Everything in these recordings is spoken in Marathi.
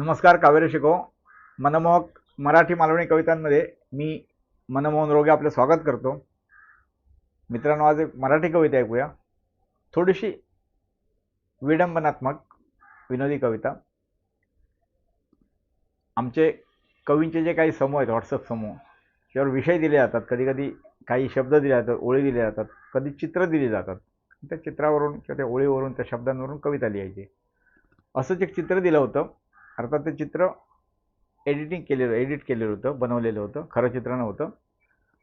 नमस्कार कावेरी शिको. मनमोहक मराठी मालवणी कवितांमध्ये मी मनमोहन रोगे आपलं स्वागत करतो. मित्रांनो आज एक मराठी कविता ऐकूया. थोडीशी विडंबनात्मक विनोदी कविता. आमचे कवींचे जे काही समूह आहेत व्हॉट्सअप समूह त्यावर विषय दिले जातात. कधी कधी काही शब्द दिले जातात ओळी दिल्या जातात. कधी चित्र दिली जातात. त्या चित्रावरून किंवा त्या ओळीवरून त्या शब्दांवरून कविता लिहायची. असंच एक चित्र दिलं होतं. अर्थात ते चित्र एडिटिंग केलेलं एडिट केलेलं होतं बनवलेलं होतं खरं चित्र नव्हतं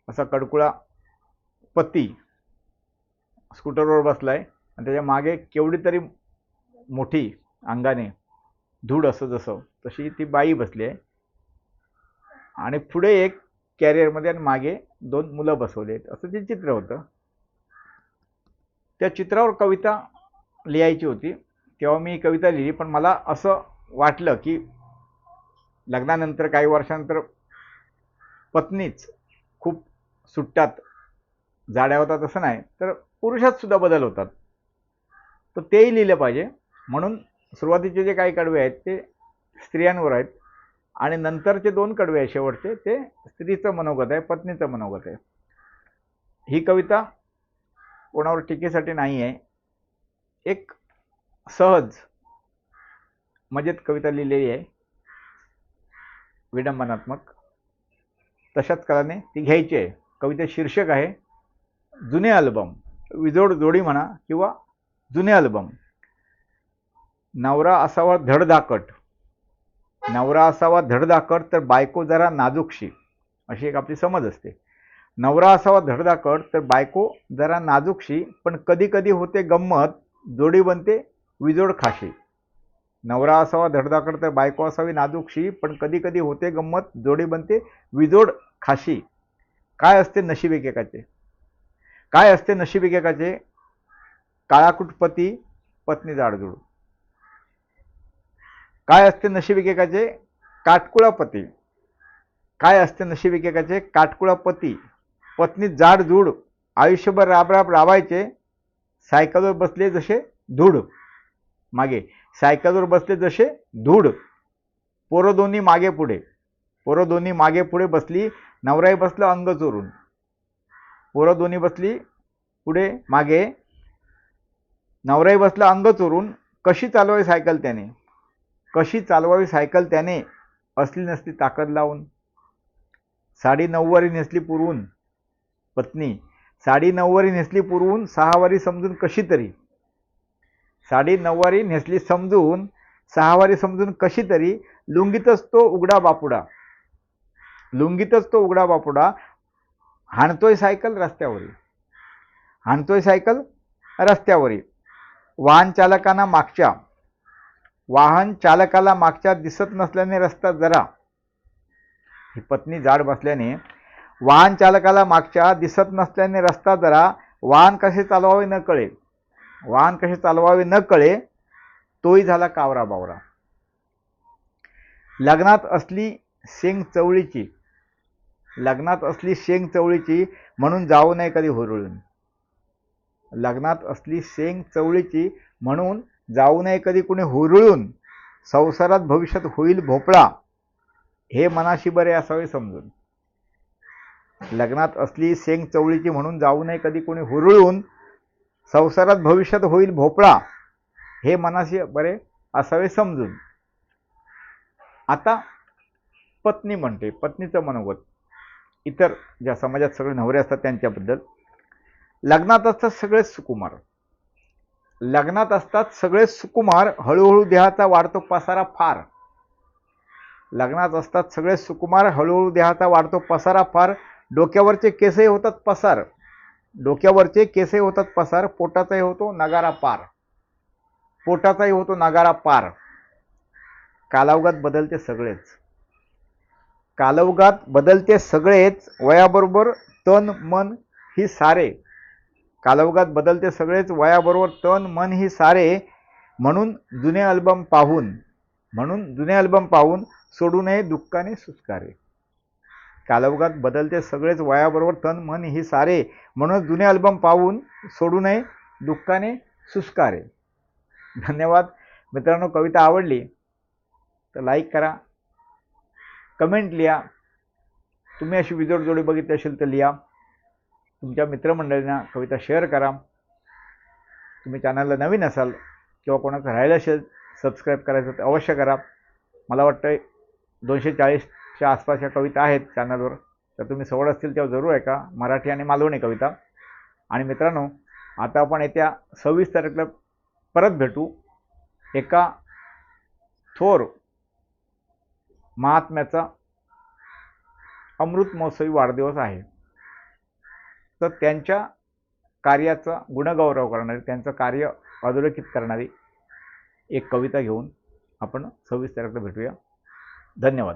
असा कडकुळा पती स्कूटरवर बसला आहे आणि त्याच्यामागे केवढी तरी मोठी अंगाने धूळ असं जसं तशी ती बाई बसली आहे. आणि पुढे एक कॅरियरमध्ये आणि मागे दोन मुलं बसवले आहेत. असं ते चित्र होतं. त्या चित्रावर कविता लिहायची होती. तेव्हा मी कविता लिहिली पण मला असं वाटलं की लग्नानंतर काही वर्षानंतर पत्नीच खूप सुट्ट्यात जाड्या होतात असं नाही तर पुरुषात सुद्धा बदल होतात. तर तेही लिहिलं पाहिजे. म्हणून सुरुवातीचे जे काही कडवे आहेत ते स्त्रियांवर आहेत आणि नंतरचे दोन कडवे आहेत शेवटचे ते स्त्रीचं मनोगत आहे पत्नीचं मनोगत आहे. ही कविता कोणावर टीकेसाठी नाही आहे एक सहज मजेत कविता लिहिलेली आहे. विडंबनात्मक. तशाच कलाने ती घ्यायची आहे. कविता शीर्षक आहे जुने अल्बम विजोड जोडी म्हणा किंवा जुने अल्बम नवरा असावा धडधाकट नवरा असावा धडधाकट तर बायको जरा नाजूकशी. अशी एक आपली समज असते. नवरा असावा धडधाकट तर बायको जरा नाजूकशी पण कधी कधी होते गंमत जोडी बनते विजोड खाशी. नवरा असावा धडधाकड तर बायको असावी नाजूकशी पण कधी कधी होते गंमत जोडी बनते विजोड खाशी. काय असते नशीब एकेकाचे? काय असते नशीब एकेकाचे? काळाकुट पती पत्नी जाडजूड. काय असते नशीब एकेकाचे? काटकुळा पती. काय असते नशीब एकेकाचे? काटकुळा पती. पत्नी जाडजूड आयुष्यभर राब राब राबायचे सायकलवर बसले जसे धूड. मागे सायकलवर बसले जसे धूड पोरं दोन्ही मागे पुढे. पोरं दोन्ही मागे पुढे बसली नवराई बसलं अंग चोरून. पोरं दोन्ही बसली पुढे मागे. नवराई बसलं अंग चोरून. कशी चालवावी सायकल त्याने? कशी चालवावी सायकल त्याने? असली नसली ताकद लावून. साडी नऊवारी नेसली पुरवून. पत्नी साडी नऊवारी नेसली पुरवून सहावारी समजून कशी तरी साडी नऊवारी नेसली समजून सहावारी समजून कशी तरी लुंगीतच तो उघडा बापुडा. लुंगीतच तो उघडा बापुडा हाणतोय सायकल रस्त्यावरील हाणतोय सायकल रस्त्यावरील वाहन चालकांना मागच्या. वाहन चालकाला मागच्या दिसत नसल्याने रस्ता जरा. ही पत्नी जाड बसल्याने वाहन चालकाला मागच्या दिसत नसल्याने रस्ता जरा. वाहन कसे चालवावे न कळेल वाहन कसे चालवावे न कळे तोही झाला कावरा बावरा. लग्नात असली शेंग चवळीची लग्नात असली शेंग चवळीची म्हणून जाऊ नये कधी हुरळून. लग्नात असली शेंग चवळीची म्हणून जाऊ नये कधी कुणी हुरळून. संसारात भविष्यात होईल भोपळा. हे मनाशी बरे असावे समजून. लग्नात असली शेंग चवळीची म्हणून जाऊ नये कधी कोणी हुरळून. संसारात भविष्यात होईल भोपळा हे मनाशी बरे असावे समजून. आता पत्नी म्हणते पत्नीचं मनोगत. इतर ज्या समाजात सगळे नवरे असतात त्यांच्याबद्दल. लग्नात असतात सगळे सुकुमार. लग्नात असतात सगळे सुकुमार हळूहळू देहाचा वाढतो पसारा फार. लग्नात असतात सगळे सुकुमार हळूहळू देहाचा वाढतो पसारा फार. डोक्यावरचे केसही होतात पसार. डोक्यावरचे केसही होतात पसार पोटाचाही होतो नगारा पार. पोटाचाही होतो नगारा पार. कालावगात बदलते सगळेच. कालावगात बदलते सगळेच वयाबरोबर तन मन ही सारे. कालावगात बदलते सगळेच वयाबरोबर तन मन ही सारे म्हणून जुने अल्बम पाहून म्हणून जुने अल्बम पाहून सोडू नये दुःखाने सुस्कारे. कालावगात बदलते सगळेच वयाबरोबर तन मन ही सारे. म्हणून जुने अल्बम पाहून सोडू नये दुःखाने सुस्कारे. धन्यवाद. मित्रांनो कविता आवडली तर लाईक करा. कमेंट लिहा. तुम्ही अशी विजोड जोडी बघितली असेल तर लिहा. तुमच्या मित्रमंडळींना कविता शेअर करा. तुम्ही चॅनलला नवीन असाल किंवा कोणाचं राहिलं असेल सबस्क्राईब करायचं तर अवश्य करा. मला वाटतं दोनशे चाळीस च्या आसपासच्या कविता आहेत चॅनलवर. तर तुम्ही सवड असतील तेव्हा जरूर ऐका. मराठी आणि मालवणी कविता. आणि मित्रांनो आता आपण येत्या सव्वीस तारखेला परत भेटू. एका थोर महात्म्याचा अमृत महोत्सवी वाढदिवस आहे. तर त्यांच्या कार्याचा गुणगौरव करणारी त्यांचं कार्य अधोरेखित करणारी एक कविता घेऊन आपण सव्वीस तारखेला भेटूया. धन्यवाद.